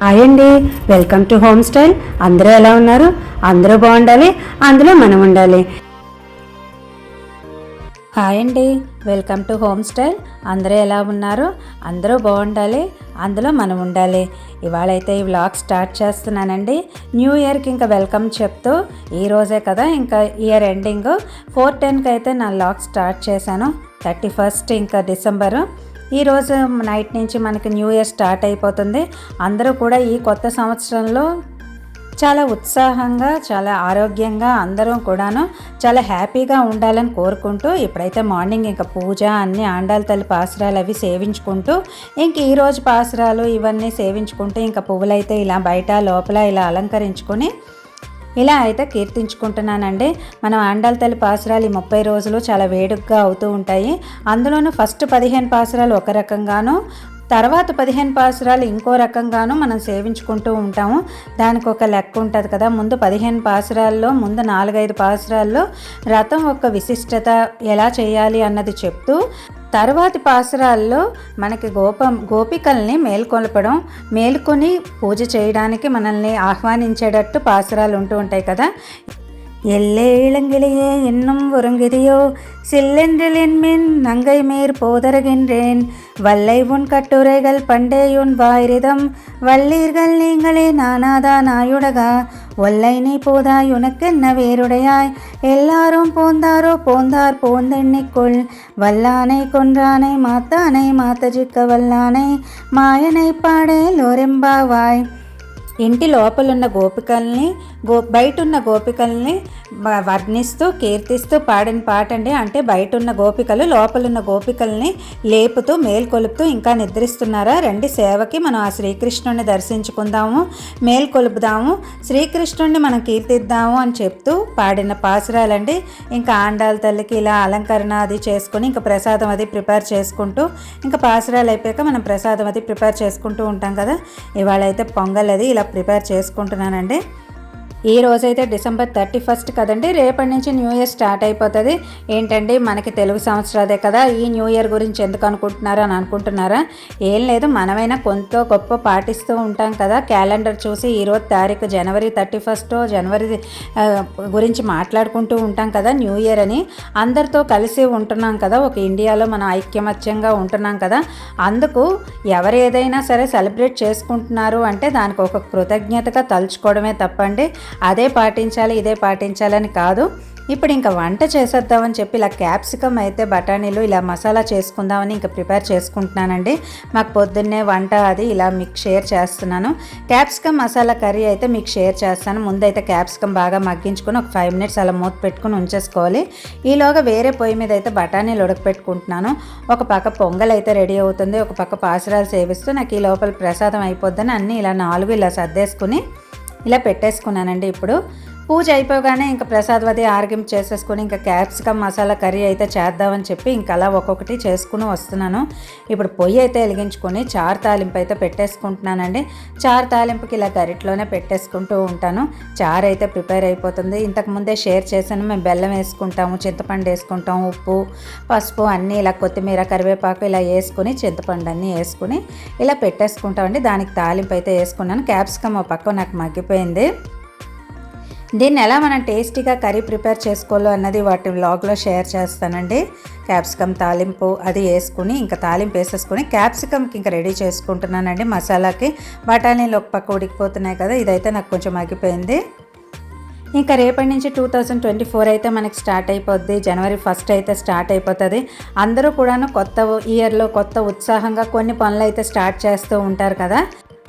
Hi అండి welcome to home style అందరూ ఎలా ఉన్నారు? అందరూ బాగుండాలి అందులో మనం ఉండాలి. హాయ్ అండి వెల్కమ్ టు హోమ్ స్టైల్ అందరూ ఎలా ఉన్నారు? అందరూ బాగుండాలి అందులో మనం ఉండాలి. ఇవాళ అయితే ఈ వ్లాగ్ స్టార్ట్ చేస్తున్నానండి. న్యూ ఇయర్కి ఇంకా వెల్కమ్ చెప్తూ ఈ రోజే కదా ఇంకా ఇయర్ ఎండింగ్ ఫోర్ టెన్కి అయితే నా వ్లాగ్ స్టార్ట్ చేశాను. థర్టీ ఫస్ట్ ఇంకా డిసెంబరు ఈరోజు నైట్ నుంచి మనకి న్యూ ఇయర్ స్టార్ట్ అయిపోతుంది. అందరూ కూడా ఈ కొత్త సంవత్సరంలో చాలా ఉత్సాహంగా చాలా ఆరోగ్యంగా అందరూ కూడాను చాలా హ్యాపీగా ఉండాలని కోరుకుంటూ ఇప్పుడైతే మార్నింగ్ ఇంకా పూజ అన్ని ఆండాల తల్లి పాసురాలు అవి సేవించుకుంటూ ఇంక ఈరోజు పాసురాలు ఇవన్నీ సేవించుకుంటూ ఇంకా పువ్వులైతే ఇలా బయట లోపల ఇలా అలంకరించుకొని ఇలా అయితే కీర్తించుకుంటున్నానండి. మనం ఆండాల తల్లి పాసురాలు ఈ ముప్పై రోజులు చాలా వేడుకగా అవుతూ ఉంటాయి. అందులోనూ ఫస్ట్ పదిహేను పాసురాలు ఒక రకంగాను తర్వాత పదిహేను పాసురాలు ఇంకో రకంగాను మనం సేవించుకుంటూ ఉంటాము. దానికి ఒక లెక్క ఉంటుంది కదా. ముందు పదిహేను పాసురాల్లో ముందు నాలుగైదు పాసురాల్లో రథం యొక్క విశిష్టత ఎలా చేయాలి అన్నది చెప్తూ తర్వాతి పాసురాల్లో మనకి గోపం గోపికల్ని మేల్కొల్పడం మేల్కొని పూజ చేయడానికి మనల్ని ఆహ్వానించేటట్టు పాసురాలు ఉంటూ ఉంటాయి కదా. எல்லே இளங்கிலேயே இன்னும் ஒருங்கிதியோ சில்லென்றிலின்மின் நங்கை மேற் போதருகின்றேன். வல்லை உன் கட்டுரைகள் பண்டேயுன் வாயிரிதம். வல்லீர்கள் நீங்களே நானாதா நாயுடகா? ஒல்லை நீ போதாய் உனக்கென்ன வேறுடையாய்? எல்லாரும் போந்தாரோ? போந்தார் போந்தெண்ணிக்குள். வல்லானை கொன்றானை மாத்தானை மாத்தஜிக்க வல்லானை. மாயனை பாடே லோரெம்பாவாய் ఇంటి లోపలున్న గోపికల్ని గో బయట ఉన్న గోపికల్ని వర్ణిస్తూ కీర్తిస్తూ పాడిన పాట అండి. అంటే బయట ఉన్న గోపికలు లోపలున్న గోపికల్ని లేపుతూ మేల్కొలుపుతూ ఇంకా నిద్రిస్తున్నారా? రండి సేవకి మనం ఆ శ్రీకృష్ణుడిని దర్శించుకుందాము మేల్కొలుపుదాము శ్రీకృష్ణుడిని మనం కీర్తిద్దాము అని చెప్తూ పాడిన పాసురాలండి. ఇంకా ఆండాల తల్లికి ఇలా అలంకరణ అది చేసుకుని ఇంకా ప్రసాదం అది ప్రిపేర్ చేసుకుంటూ ఇంకా పాసురాలు అయిపోయాక మనం ప్రసాదం అది ప్రిపేర్ చేసుకుంటూ ఉంటాం కదా. ఇవాళ అయితే పొంగల్ అది ఇలా ప్రిపేర్ చేసుకుంటున్నానండి. ఈ రోజైతే డిసెంబర్ థర్టీ ఫస్ట్ కదండి రేపటి నుంచి న్యూ ఇయర్ స్టార్ట్ అయిపోతుంది. ఏంటండి మనకి తెలుగు సంవత్సరాదే కదా ఈ న్యూ ఇయర్ గురించి ఎందుకు అనుకుంటున్నారా అని అనుకుంటున్నారా? ఏం లేదు మనమైనా కొంత గొప్ప పాటిస్తూ ఉంటాం కదా క్యాలెండర్ చూసి ఈరోజు తారీఖు జనవరి థర్టీ ఫస్ట్ జనవరి గురించి మాట్లాడుకుంటూ ఉంటాం కదా న్యూ ఇయర్ అని. అందరితో కలిసి ఉంటున్నాం కదా ఒక ఇండియాలో మనం ఐక్యమత్యంగా ఉంటున్నాం కదా అందుకు ఎవరు ఏదైనా సరే సెలబ్రేట్ చేసుకుంటున్నారు అంటే దానికి ఒక కృతజ్ఞతగా తలుచుకోవడమే తప్పండి. అదే పాటించాలి ఇదే పాటించాలని కాదు. ఇప్పుడు ఇంకా వంట చేసేద్దామని చెప్పి ఇలా క్యాప్సికమ్ అయితే బఠానీలు ఇలా మసాలా చేసుకుందామని ఇంకా ప్రిపేర్ చేసుకుంటున్నానండి. మాకు పొద్దున్నే వంట అది ఇలా మీకు షేర్ చేస్తున్నాను. క్యాప్సికమ్ మసాలా కర్రీ అయితే మీకు షేర్ చేస్తాను. ముందైతే క్యాప్సికమ్ బాగా మగ్గించుకొని ఒక ఫైవ్ మినిట్స్ అలా మూత పెట్టుకుని ఉంచేసుకోవాలి. ఈలోగా వేరే పొయ్యి మీద అయితే బఠానీలు ఉడకపెట్టుకుంటున్నాను. ఒక పక్క పొంగల్ అయితే రెడీ అవుతుంది. ఒక పక్క పాసరాలు సేవిస్తూ నాకు ఈ లోపల ప్రసాదం అయిపోద్దని అన్నీ ఇలా నాలుగు ఇలా సర్దేసుకుని ఇలా పెట్టేసుకున్నానండి ఇప్పుడు. పూజ అయిపోగానే ఇంకా ప్రసాదవది ఆర్గ్యం చేసేసుకొని ఇంకా క్యాప్సికమ్ మసాలా కర్రీ అయితే చేద్దామని చెప్పి ఇంకా అలా ఒక్కొక్కటి చేసుకుని వస్తున్నాను. ఇప్పుడు పొయ్యి అయితే వెలిగించుకొని చారు తాలింపు అయితే పెట్టేసుకుంటున్నానండి. చారు తాలింపుకి ఇలా గరిట్లోనే పెట్టేసుకుంటూ ఉంటాను. చారు అయితే ప్రిపేర్ అయిపోతుంది. ఇంతకు ముందే షేర్ చేశాను. మేము బెల్లం వేసుకుంటాము చింతపండు వేసుకుంటాం ఉప్పు పసుపు అన్నీ ఇలా కొత్తిమీర కరివేపాకు ఇలా వేసుకుని చింతపండు అన్నీ వేసుకుని ఇలా పెట్టేసుకుంటామండి. దానికి తాలింపు అయితే వేసుకున్నాను. క్యాప్సికమ్ ఒక పక్క నాకు మగ్గిపోయింది. దీన్ని ఎలా మనం టేస్టీగా కర్రీ ప్రిపేర్ చేసుకోవాలో అన్నది వాటి వ్లాగ్లో షేర్ చేస్తానండి. క్యాప్సికమ్ తాలింపు అది వేసుకుని ఇంకా తాలింపు వేసేసుకుని క్యాప్సికమ్కి ఇంకా రెడీ చేసుకుంటున్నానండి మసాలాకి. బఠానీలు ఒక పక్క ఉడికిపోతున్నాయి కదా ఇదైతే నాకు కొంచెం ఆగిపోయింది. ఇంకా రేపటి నుంచి టూ థౌజండ్ ట్వంటీ ఫోర్ అయితే మనకి స్టార్ట్ అయిపోద్ది. జనవరి ఫస్ట్ అయితే స్టార్ట్ అయిపోతుంది. అందరూ కూడాను కొత్త ఇయర్లో కొత్త ఉత్సాహంగా కొన్ని పనులు అయితే స్టార్ట్ చేస్తూ ఉంటారు కదా.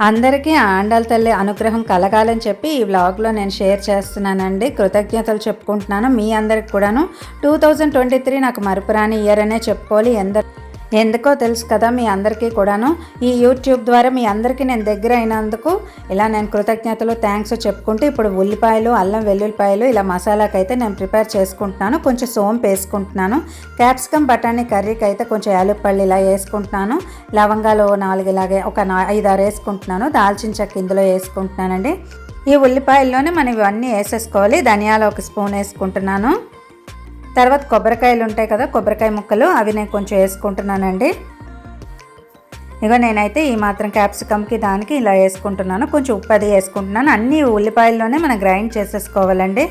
అందరికీ ఆ ఆండాల తల్లి అనుగ్రహం కలగాలని చెప్పి ఈ వ్లాగ్లో నేను షేర్ చేస్తున్నానండి. కృతజ్ఞతలు చెప్పుకుంటున్నాను మీ అందరికి కూడాను. టూ థౌజండ్ ట్వంటీ త్రీ నాకు మరపురాని ఇయర్ అనే చెప్పుకోవాలి. ఎందరు ఎందుకో తెలుసు కదా మీ అందరికీ కూడాను. ఈ యూట్యూబ్ ద్వారా మీ అందరికీ నేను దగ్గర అయినందుకు ఇలా నేను కృతజ్ఞతలు థ్యాంక్స్ చెప్పుకుంటూ ఇప్పుడు ఉల్లిపాయలు అల్లం వెల్లుల్లిపాయలు ఇలా మసాలాకి అయితే నేను ప్రిపేర్ చేసుకుంటున్నాను. కొంచెం సోంపు వేసుకుంటున్నాను. క్యాప్సికమ్ బఠానీ కర్రీకి అయితే కొంచెం యాలుపల్లి ఇలా వేసుకుంటున్నాను. లవంగాలు నాలుగు ఇలాగే ఒక నా ఐదారు వేసుకుంటున్నాను. దాల్చిన చెక్క ఇందులో వేసుకుంటున్నానండి. ఈ ఉల్లిపాయల్లోనే మనం ఇవన్నీ వేసేసుకోవాలి. ధనియాలు ఒక స్పూన్ వేసుకుంటున్నాను. తర్వాత కొబ్బరికాయలు ఉంటాయి కదా కొబ్బరికాయ ముక్కలు అవి నేను కొంచెం వేసుకుంటున్నానండి. ఇక నేనైతే ఈ మాత్రం క్యాప్సికమ్కి దానికి ఇలా వేసుకుంటున్నాను. కొంచెం ఉప్పు అది వేసుకుంటున్నాను. అన్నీ ఉల్లిపాయల్లోనే మనం గ్రైండ్ చేసేసుకోవాలండి.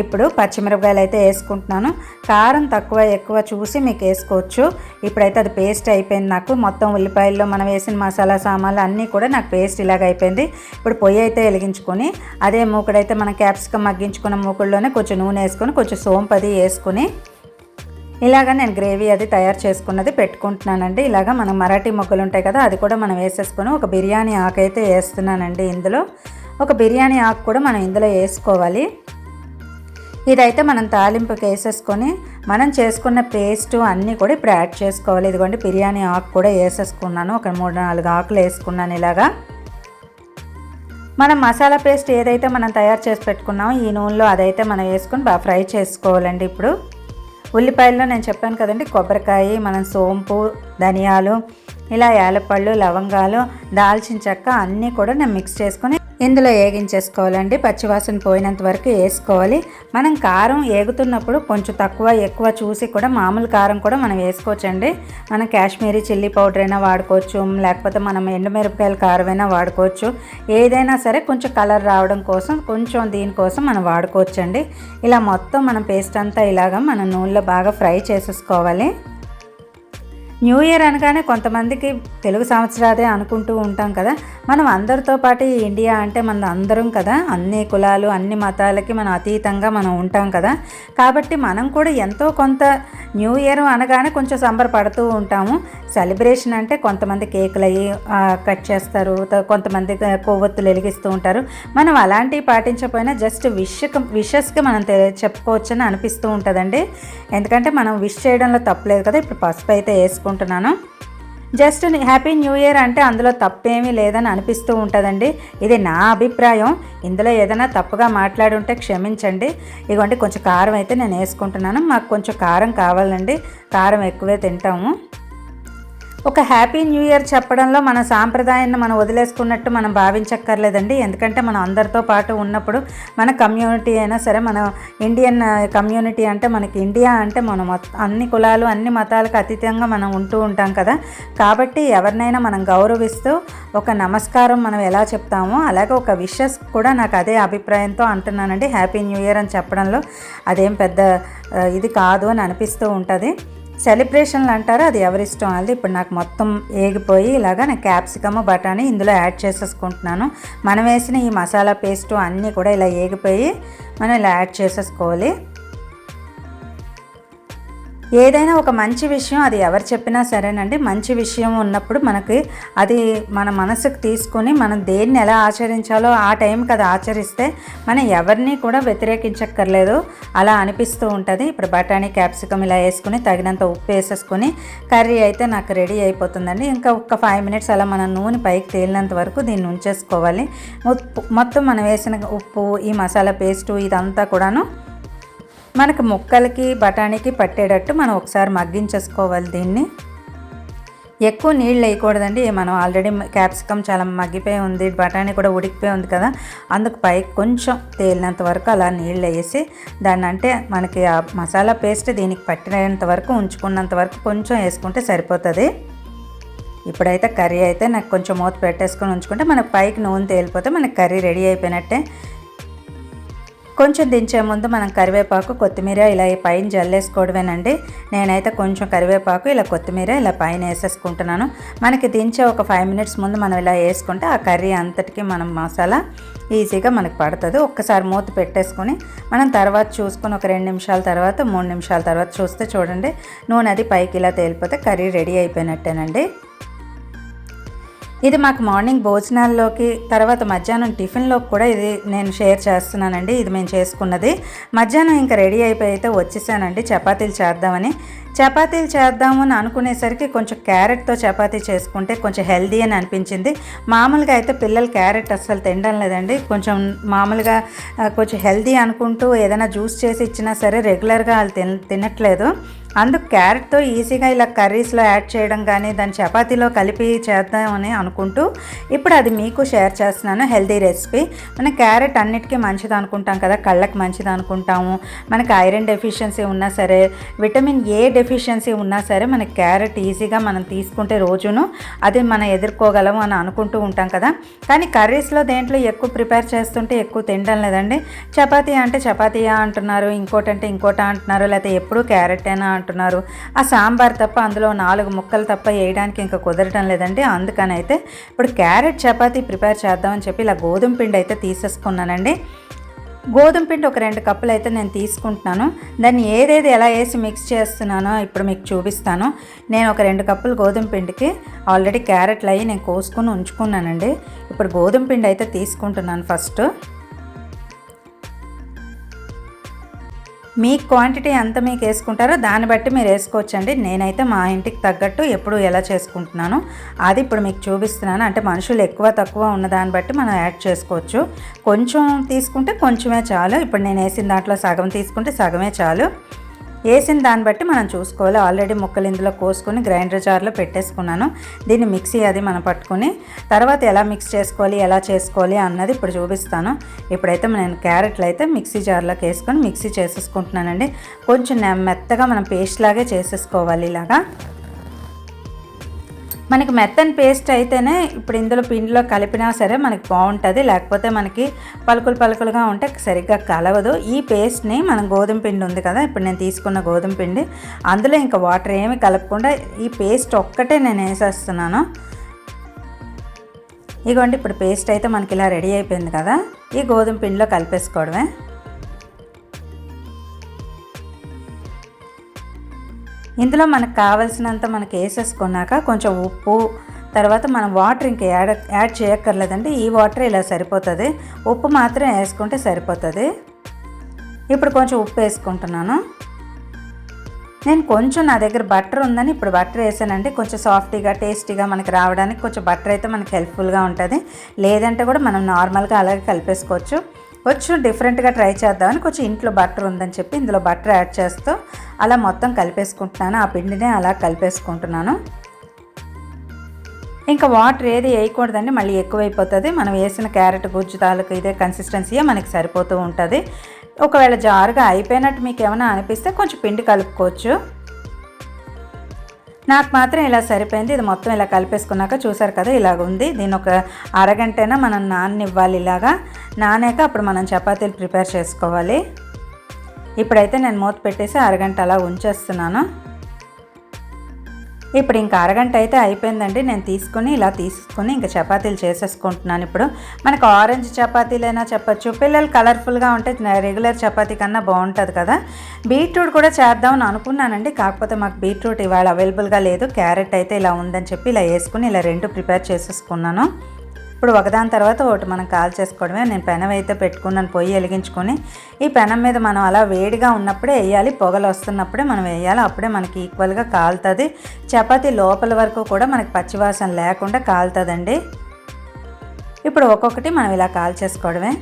ఇప్పుడు పచ్చిమిరపకాయలు అయితే వేసుకుంటున్నాను. కారం తక్కువ ఎక్కువ చూసి మీకు వేసుకోవచ్చు. ఇప్పుడైతే అది పేస్ట్ అయిపోయింది నాకు. మొత్తం ఉల్లిపాయల్లో మనం వేసిన మసాలా సామాన్లు అన్నీ కూడా నాకు పేస్ట్ ఇలాగ అయిపోయింది. ఇప్పుడు పొయ్యి అయితే వెలిగించుకొని అదే మూకుడైతే మనం క్యాప్సికమ్ మగ్గించుకున్న మూకుడులోనే కొంచెం నూనె వేసుకొని కొంచెం సోంపది వేసుకుని ఇలాగ నేను గ్రేవీ అది తయారు చేసుకున్నది పెట్టుకుంటున్నానండి. ఇలాగ మనం మరాఠీ మొగ్గలు ఉంటాయి కదా అది కూడా మనం వేసేసుకొని ఒక బిర్యానీ ఆకు అయితే వేస్తున్నానండి ఇందులో. ఒక బిర్యానీ ఆకు కూడా మనం ఇందులో వేసుకోవాలి. ఇదైతే మనం తాలింపుకి వేసేసుకొని మనం చేసుకున్న పేస్ట్ అన్నీ కూడా ఇప్పుడు యాడ్ చేసుకోవాలి. ఇదిగోండి బిర్యానీ ఆకు కూడా వేసేసుకున్నాను. ఒక మూడు నాలుగు ఆకులు వేసుకున్నాను ఇలాగా. మనం మసాలా పేస్ట్ ఏదైతే మనం తయారు చేసి పెట్టుకున్నామో ఈ నూనెలో అదైతే మనం వేసుకొని బాగా ఫ్రై చేసుకోవాలండి ఇప్పుడు. ఉల్లిపాయల్లో నేను చెప్పాను కదండి కొబ్బరికాయ మనం సోంపు ధనియాలు ఇలా యాలపళ్ళు లవంగాలు దాల్చిన చెక్క అన్నీ కూడా నేను మిక్స్ చేసుకొని ఇందులో వేగించేసుకోవాలండి పచ్చివాసన పోయినంత వరకు వేసుకోవాలి. మనం కారం ఏగుతున్నప్పుడు కొంచెం తక్కువ ఎక్కువ చూసి కూడా మామూలు కారం కూడా మనం వేసుకోవచ్చండి. మనం కాశ్మీరీ చిల్లీ పౌడర్ అయినా వాడుకోవచ్చు లేకపోతే మనం ఎండుమిరపకాయల కారం అయినా వాడుకోవచ్చు. ఏదైనా సరే కొంచెం కలర్ రావడం కోసం కొంచెం దీనికోసం మనం వాడుకోవచ్చండి. ఇలా మొత్తం మనం పేస్ట్ అంతా ఇలాగా మనం నూనెలో బాగా ఫ్రై చేసేసుకోవాలి. న్యూ ఇయర్ అనగానే కొంతమందికి తెలుగు సంవత్సరాదే అనుకుంటూ ఉంటాం కదా. మనం అందరితో పాటు ఇండియా అంటే మన అందరం కదా. అన్ని కులాలు అన్ని మతాలకి మనం అతీతంగా మనం ఉంటాం కదా. కాబట్టి మనం కూడా ఎంతో కొంత న్యూ ఇయర్ అనగానే కొంచెం సంబరపడుతూ ఉంటాము. సెలబ్రేషన్ అంటే కొంతమంది కేకులు అయ్యి కట్ చేస్తారు. కొంతమంది కొవ్వొత్తులు వెలిగిస్తూ ఉంటారు. మనం అలాంటివి పాటించకపోయినా జస్ట్ విష్ విషెస్కి మనం చెప్పుకోవచ్చని అనిపిస్తూ ఉంటుందండి. ఎందుకంటే మనం విష్ చేయడంలో తప్పలేదు కదా. ఇప్పుడు పసుపు అయితే వేసుకుంటున్నాను జస్ట్ హ్యాపీ న్యూ ఇయర్ అంటే అందులో తప్పేమీ లేదని అనిపిస్తూ ఉంటుందండి. ఇది నా అభిప్రాయం. ఇందులో ఏదైనా తప్పుగా మాట్లాడుంటే క్షమించండి. ఇదిగోండి కొంచెం కారం అయితే నేను వేసుకుంటున్నాను. మాకు కొంచెం కారం కావాలండి. కారం ఎక్కువే తింటాము. ఒక హ్యాపీ న్యూ ఇయర్ చెప్పడంలో మన సాంప్రదాయాన్ని మనం వదిలేసుకున్నట్టు మనం భావించక్కర్లేదండి. ఎందుకంటే మనం అందరితో పాటు ఉన్నప్పుడు మన కమ్యూనిటీ అయినా సరే మన ఇండియన్ కమ్యూనిటీ అంటే మనకి ఇండియా అంటే మనం అన్ని కులాలు అన్ని మతాలకు అతీతంగా మనం ఉంటూ ఉంటాం కదా. కాబట్టి ఎవరినైనా మనం గౌరవిస్తూ ఒక నమస్కారం మనం ఎలా చెప్తామో అలాగే ఒక విషెస్ కూడా నాకు అదే అభిప్రాయంతో అంటున్నానండి. హ్యాపీ న్యూ ఇయర్ అని చెప్పడంలో అదేం పెద్ద ఇది కాదు అని అనిపిస్తూ ఉంటుంది. సెలబ్రేషన్లు అంటారు అది ఎవరిష్టం అది ఇప్పుడు నాకు మొత్తం ఏగిపోయి ఇలాగా నేను క్యాప్సికమ్ బఠానీ ఇందులో యాడ్ చేసేసుకుంటున్నాను. మనం వేసిన ఈ మసాలా పేస్టు అన్నీ కూడా ఇలా ఏగిపోయి మనం ఇలా యాడ్ చేసేసుకోవాలి. ఏదైనా ఒక మంచి విషయం అది ఎవరు చెప్పినా సరేనండి. మంచి విషయం ఉన్నప్పుడు మనకి అది మన మనసుకు తీసుకొని మనం దేన్ని ఎలా ఆచరించాలో ఆ టైంకి అది ఆచరిస్తే మనం ఎవరిని కూడా వ్యతిరేకించక్కర్లేదు. అలా అనిపిస్తూ ఉంటుంది. ఇప్పుడు బఠానీ క్యాప్సికమ్ ఇలా వేసుకుని తగినంత ఉప్పు వేసేసుకొని కర్రీ అయితే నాకు రెడీ అయిపోతుందండి. ఇంకా ఒక ఫైవ్ మినిట్స్ అలా మన నూనె పైకి తేలినంత వరకు దీన్ని ఉంచేసుకోవాలి. మొత్తం మనం వేసిన ఉప్పు ఈ మసాలా పేస్టు ఇదంతా కూడాను మనకు ముక్కలకి బఠానీకి పట్టేటట్టు మనం ఒకసారి మగ్గించేసుకోవాలి దీన్ని. ఎక్కువ నీళ్ళు వేయకూడదండి. మనం ఆల్రెడీ క్యాప్సికమ్ చాలా మగ్గిపోయి ఉంది బఠానీ కూడా ఉడికిపోయి ఉంది కదా. అందుకు పైకి కొంచెం తేలినంత వరకు అలా నీళ్ళు వేసి దాన్ని అంటే మనకి ఆ మసాలా పేస్ట్ దీనికి పట్టినంత వరకు ఉంచుకున్నంత వరకు కొంచెం వేసుకుంటే సరిపోతుంది. ఇప్పుడైతే కర్రీ అయితే నాకు కొంచెం మూత పెట్టేసుకొని ఉంచుకుంటే మనకు పైకి నూనె తేలిపోతే మనకి కర్రీ రెడీ అయిపోయినట్టే. కొంచెం దించే ముందు మనం కరివేపాకు కొత్తిమీర ఇలా పైన జల్లేసుకోవడమేనండి. నేనైతే కొంచెం కరివేపాకు ఇలా కొత్తిమీర ఇలా పైన వేసేసుకుంటున్నాను. మనకి దించే ఒక ఫైవ్ మినిట్స్ ముందు మనం ఇలా వేసుకుంటే ఆ కర్రీ అంతటికి మనం మసాలా ఈజీగా మనకు పడుతుంది. ఒక్కసారి మూత పెట్టేసుకొని మనం తర్వాత చూసుకొని ఒక రెండు నిమిషాల తర్వాత మూడు నిమిషాల తర్వాత చూస్తే చూడండి. నూనె అది పైకి ఇలా తేలిపోతే కర్రీ రెడీ అయిపోయినట్టేనండి. ఇది మాకు మార్నింగ్ భోజనాల్లోకి తర్వాత మధ్యాహ్నం టిఫిన్లోకి కూడా ఇది నేను షేర్ చేస్తున్నానండి. ఇది మేము చేసుకున్నది. మధ్యాహ్నం ఇంకా రెడీ అయిపోయి అయితే వచ్చేసానండి. చపాతీలు చేద్దామని. చపాతీలు చేద్దాము అని అనుకునేసరికి కొంచెం క్యారెట్తో చపాతీ చేసుకుంటే కొంచెం హెల్దీ అని అనిపించింది. మామూలుగా అయితే పిల్లలు క్యారెట్ అస్సలు తినడం లేదండి. కొంచెం మామూలుగా కొంచెం హెల్దీ అనుకుంటూ ఏదైనా జ్యూస్ చేసి ఇచ్చినా సరే రెగ్యులర్గా వాళ్ళు తిన తినట్లేదు. అందుకు క్యారెట్తో ఈజీగా ఇలా కర్రీస్లో యాడ్ చేయడం కానీ దాని చపాతీలో కలిపి చేద్దామని అనుకుంటూ ఇప్పుడు అది మీకు షేర్ చేస్తున్నాను. Healthy recipe. మన క్యారెట్ అన్నిటికీ మంచిది అనుకుంటాం కదా కళ్ళకి మంచిది అనుకుంటాము. మనకి ఐరన్ డెఫిషియన్సీ ఉన్నా సరే విటమిన్ ఏ డెఫిషియన్సీ ఉన్నా సరే మన క్యారెట్ ఈజీగా మనం తీసుకుంటే రోజును అది మనం ఎదుర్కోగలము అని అనుకుంటూ ఉంటాం కదా. కానీ కర్రీస్లో దేంట్లో ఎక్కువ ప్రిపేర్ చేస్తుంటే ఎక్కువ తినడం లేదండి. చపాతీ అంటే చపాతీయా అంటున్నారు ఇంకోటి అంటే ఇంకోటి అంటున్నారు లేకపోతే ఎప్పుడు క్యారెట్ అయినా అంటున్నారు. ఆ సాంబార్ తప్ప అందులో నాలుగు ముక్కలు తప్ప వేయడానికి ఇంకా కుదరటం లేదండి. అందుకని అయితే ఇప్పుడు క్యారెట్ చపాతీ ప్రిపేర్ చేద్దామని చెప్పి ఇలా గోధుమ పిండి అయితే తీసేసుకున్నానండి. గోధుమ పిండి ఒక రెండు కప్పులు అయితే నేను తీసుకుంటున్నాను. దాన్ని ఏదేది ఎలా వేసి మిక్స్ చేస్తున్నానో ఇప్పుడు మీకు చూపిస్తాను. నేను ఒక రెండు కప్పులు గోధుమ పిండికి ఆల్రెడీ క్యారెట్లు అయ్యి నేను కోసుకొని ఉంచుకున్నానండి. ఇప్పుడు గోధుమ పిండి అయితే తీసుకుంటున్నాను ఫస్ట్ మీ క్వాంటిటీ ఎంత మీకు వేసుకుంటారో దాన్ని బట్టి మీరు వేసుకోవచ్చండి. నేనైతే మా ఇంటికి తగ్గట్టు ఎప్పుడు ఎలా చేసుకుంటున్నాను అది ఇప్పుడు మీకు చూపిస్తున్నాను. అంటే మనుషులు ఎక్కువ తక్కువ ఉన్న దాన్ని బట్టి మనం యాడ్ చేసుకోవచ్చు. కొంచెం తీసుకుంటే కొంచెమే చాలు. ఇప్పుడు నేను వేసిన దాంట్లో సగం తీసుకుంటే సగమే చాలు. వేసిన దాన్ని బట్టి మనం చూసుకోవాలి. ఆల్రెడీ ముక్కలు ఇందులో కోసుకొని గ్రైండర్ జార్లో పెట్టేసుకున్నాను. దీన్ని మిక్సీ అది మనం పట్టుకొని తర్వాత ఎలా మిక్స్ చేసుకోవాలి ఎలా చేసుకోవాలి అన్నది ఇప్పుడు చూపిస్తాను. ఇప్పుడైతే నేను క్యారెట్లు అయితే మిక్సీ జార్లోకి వేసుకొని మిక్సీ చేసేసుకుంటున్నానండి. కొంచెం మెత్తగా మనం పేస్ట్ లాగే చేసేసుకోవాలి ఇలాగా. మనకి మెత్తని పేస్ట్ అయితేనే ఇప్పుడు ఇందులో పిండిలో కలిపినా సరే మనకి బాగుంటుంది. లేకపోతే మనకి పలుకులు పలుకులుగా ఉంటే సరిగ్గా కలవదు. ఈ పేస్ట్ని మనం గోధుమ పిండి ఉంది కదా ఇప్పుడు నేను తీసుకున్న గోధుమ పిండి అందులో ఇంకా వాటర్ ఏమి కలపకుండా ఈ పేస్ట్ ఒక్కటే నేను వేసేస్తున్నాను. ఇదిగోండి ఇప్పుడు పేస్ట్ అయితే మనకి ఇలా రెడీ అయిపోయింది కదా ఈ గోధుమ పిండిలో కలిపేసుకోవడమే. ఇందులో మనకు కావాల్సినంత మనకి వేసేసుకున్నాక కొంచెం ఉప్పు తర్వాత మనం వాటర్ ఇంకా యాడ్ యాడ్ చేయక్కర్లేదండి. ఈ వాటర్ ఇలా సరిపోతుంది. ఉప్పు మాత్రం వేసుకుంటే సరిపోతుంది. ఇప్పుడు కొంచెం ఉప్పు వేసుకుంటున్నాను. నేను కొంచెం నా దగ్గర బటర్ ఉందని ఇప్పుడు బటర్ వేసానండి. కొంచెం సాఫ్టీగా టేస్టీగా మనకి రావడానికి కొంచెం బటర్ అయితే మనకి హెల్ప్ఫుల్గా ఉంటుంది. లేదంటే కూడా మనం నార్మల్గా అలాగే కలిపేసుకోవచ్చు. కొంచెం డిఫరెంట్గా ట్రై చేద్దామని కొంచెం ఇంట్లో బటర్ ఉందని చెప్పి ఇందులో బటర్ యాడ్ చేస్తూ అలా మొత్తం కలిపేసుకుంటున్నాను. ఆ పిండినే అలా కలిపేసుకుంటున్నాను. ఇంకా వాటర్ ఏది వేయకూడదండి మళ్ళీ ఎక్కువైపోతుంది. మనం వేసిన క్యారెట్ గుజ్జు తాలూకు ఇదే కన్సిస్టెన్సీయే మనకి సరిపోతూ ఉంటుంది. ఒకవేళ జారుగా అయిపోయినట్టు మీకు ఏమైనా అనిపిస్తే కొంచెం పిండి కలుపుకోవచ్చు. నాకు మాత్రం ఇలా సరిపోయింది. ఇది మొత్తం ఇలా కలిపేసుకున్నాక చూసారు కదా ఇలాగ ఉంది. దీని ఒక అరగంటైనా మనం నాననివ్వాలి ఇలాగా. నానాక అప్పుడు మనం చపాతీలు ప్రిపేర్ చేసుకోవాలి. ఇప్పుడైతే నేను మూత పెట్టేసి అరగంట అలా ఉంచేస్తున్నాను. ఇప్పుడు ఇంకా అరగంట అయితే అయిపోయిందండి. నేను తీసుకుని ఇలా తీసుకుని ఇంకా చపాతీలు చేసేసుకుంటున్నాను ఇప్పుడు. మనకు ఆరెంజ్ చపాతీలైనా చెప్పచ్చు. పిల్లలు కలర్ఫుల్గా ఉంటే రెగ్యులర్ చపాతీ కన్నా బాగుంటుంది కదా. బీట్రూట్ కూడా చేద్దామని అనుకున్నానండి. కాకపోతే మాకు బీట్రూట్ ఇవాళ అవైలబుల్గా లేదు. క్యారెట్ అయితే ఇలా ఉందని చెప్పి ఇలా వేసుకుని ఇలా రెండు ప్రిపేర్ చేసేసుకున్నాను. ఇప్పుడు ఒకదాని తర్వాత ఒకటి మనం కాల్ చేసుకోవడమే. నేను పెనం అయితే పెట్టుకున్నాను పొయ్యి వెలిగించుకొని ఈ పెనం మీద మనం అలా వేడిగా ఉన్నప్పుడే వేయాలి. పొగలు వస్తున్నప్పుడే మనం వేయాలి. అప్పుడే మనకి ఈక్వల్గా కాలుతుంది. చపాతీ లోపల వరకు కూడా మనకి పచ్చివాసన లేకుండా కాలుతుందండి. ఇప్పుడు ఒక్కొక్కటి మనం ఇలా కాల్ చేసుకోవడమే.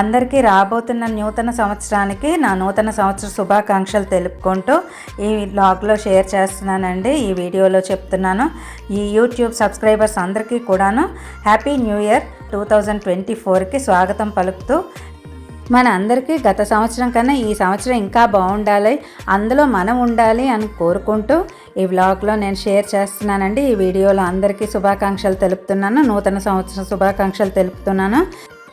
అందరికీ రాబోతున్న నూతన సంవత్సరానికి నా నూతన సంవత్సర శుభాకాంక్షలు తెలుపుకుంటూ ఈ బ్లాగ్లో షేర్ చేస్తున్నానండి ఈ వీడియోలో చెప్తున్నాను. ఈ యూట్యూబ్ సబ్స్క్రైబర్స్ అందరికీ కూడాను happy new year two thousand twenty ఫోర్కి స్వాగతం పలుకుతూ మన అందరికీ గత సంవత్సరం కన్నా ఈ సంవత్సరం ఇంకా బాగుండాలి అందులో మనం ఉండాలి అని కోరుకుంటూ ఈ వ్లాగ్లో నేను షేర్ చేస్తున్నానండి. ఈ వీడియోలో అందరికీ శుభాకాంక్షలు తెలుపుతున్నాను నూతన సంవత్సరం శుభాకాంక్షలు తెలుపుతున్నాను.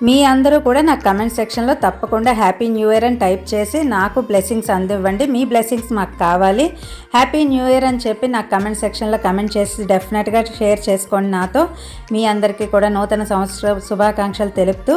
మీ అందరూ కూడా నా కమెంట్ సెక్షన్లో తప్పకుండా హ్యాపీ న్యూ ఇయర్ అని టైప్ చేసి నాకు బ్లెస్సింగ్స్ అందివ్వండి. మీ బ్లెస్సింగ్స్ మాకు కావాలి. హ్యాపీ న్యూ ఇయర్ అని చెప్పి నాకు కమెంట్ సెక్షన్లో కమెంట్ చేసి డెఫినెట్గా షేర్ చేసుకోండి నాతో. మీ అందరికీ కూడా నూతన సంవత్సర శుభాకాంక్షలు తెలుపుతూ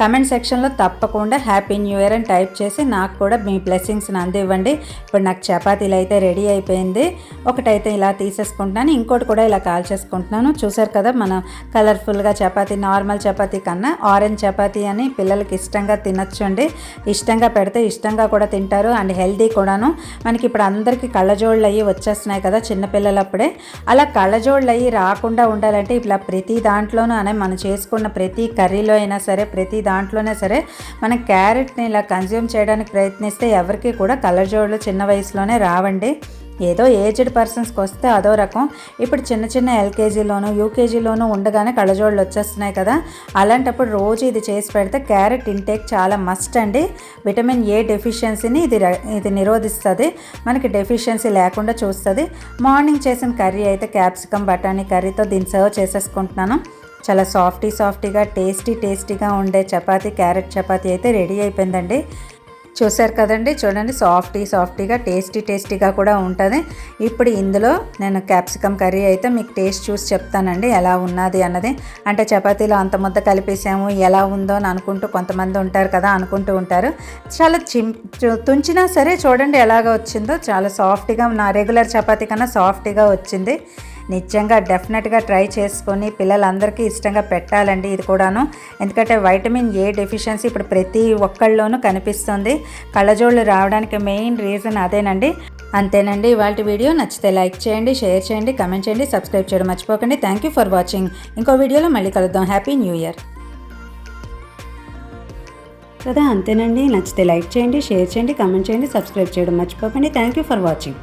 కమెంట్ సెక్షన్లో తప్పకుండా హ్యాపీ న్యూ ఇయర్ అని టైప్ చేసి నాకు కూడా మీ బ్లెస్సింగ్స్ని అందివ్వండి ఇప్పుడు నాకు చపాతీలు అయితే రెడీ అయిపోయింది. ఒకటైతే ఇలా తీసేసుకుంటున్నాను. ఇంకోటి కూడా ఇలా కాల్ చేసుకుంటున్నాను. చూసారు కదా మనం కలర్ఫుల్గా చపాతీ నార్మల్ చపాతీ కన్నా ఆరెంజ్ చపాతీ అని పిల్లలకి ఇష్టంగా తినొచ్చండి. ఇష్టంగా పెడితే ఇష్టంగా కూడా తింటారు. అండ్ హెల్దీ కూడాను. మనకి ఇప్పుడు అందరికీ కళ్ళజోళ్ళు అయ్యి వచ్చేస్తున్నాయి కదా చిన్నపిల్లలప్పుడే. అలా కళ్ళజోళ్ళు అయ్యి రాకుండా ఉండాలంటే ఇలా ప్రతి దాంట్లోనూ అనే మనం చేసుకున్న ప్రతి కర్రీలో అయినా సరే ప్రతి దాంట్లోనే సరే మనం క్యారెట్ని ఇలా కన్జ్యూమ్ చేయడానికి ప్రయత్నిస్తే ఎవరికి కూడా కళ్ళజోళ్ళు చిన్న వయసులోనే రావండి. ఏదో ఏజ్డ్ పర్సన్స్కి వస్తే అదో రకం. ఇప్పుడు చిన్న చిన్న ఎల్కేజీలోనూ యూకేజీలోనూ ఉండగానే కళ్ళజోళ్ళు వచ్చేస్తున్నాయి కదా. అలాంటప్పుడు రోజు ఇది చేసి పెడితే క్యారెట్ ఇంటేక్ చాలా మస్ట్ అండి. విటమిన్ ఏ డెఫిషియన్సీని ఇది ఇది నిరోధిస్తుంది. మనకి డెఫిషియన్సీ లేకుండా చూస్తుంది. మార్నింగ్ చేసిన కర్రీ అయితే క్యాప్సికమ్ బఠానీ కర్రీతో దీన్ని సర్వ్ చేసేసుకుంటున్నాను. చాలా సాఫ్టీ సాఫ్టీగా టేస్టీ టేస్టీగా ఉండే చపాతీ క్యారెట్ చపాతీ అయితే రెడీ అయిపోయిందండి. చూసారు కదండి చూడండి సాఫ్టీ సాఫ్టీగా టేస్టీ టేస్టీగా కూడా ఉంటుంది. ఇప్పుడు ఇందులో నేను క్యాప్సికమ్ కర్రీ అయితే మీకు టేస్ట్ చూసి చెప్తానండి ఎలా ఉన్నది అన్నది. అంటే చపాతీలో అంత ముద్ద కలిపేసాము ఎలా ఉందో అని అనుకుంటూ కొంతమంది ఉంటారు కదా అనుకుంటూ ఉంటారు. చాలా చిం చు- తుంచినా సరే చూడండి ఎలాగ వచ్చిందో. చాలా సాఫ్ట్గా నా రెగ్యులర్ చపాతీ కన్నా సాఫ్ట్గా వచ్చింది. నిజంగా డెఫినెట్గా ట్రై చేసుకొని పిల్లలందరికీ ఇష్టంగా పెట్టాలండి ఇది కూడాను. ఎందుకంటే వైటమిన్ ఏ డెఫిషియన్సీ ఇప్పుడు ప్రతి ఒక్కళ్ళలోనూ కనిపిస్తుంది. కళ్ళజోళ్ళు రావడానికి మెయిన్ రీజన్ అదేనండి. అంతేనండి ఇవాళ వీడియో నచ్చితే లైక్ చేయండి షేర్ చేయండి కమెంట్ చేయండి సబ్స్క్రైబ్ చేయడం మర్చిపోకండి. Thank you for watching. ఇంకో వీడియోలో మళ్ళీ కలుద్దాం. Happy new year. కదా అంతేనండి. నచ్చితే లైక్ చేయండి షేర్ చేయండి కమెంట్ చేయండి సబ్స్క్రైబ్ చేయడం మర్చిపోకండి. Thank you for watching.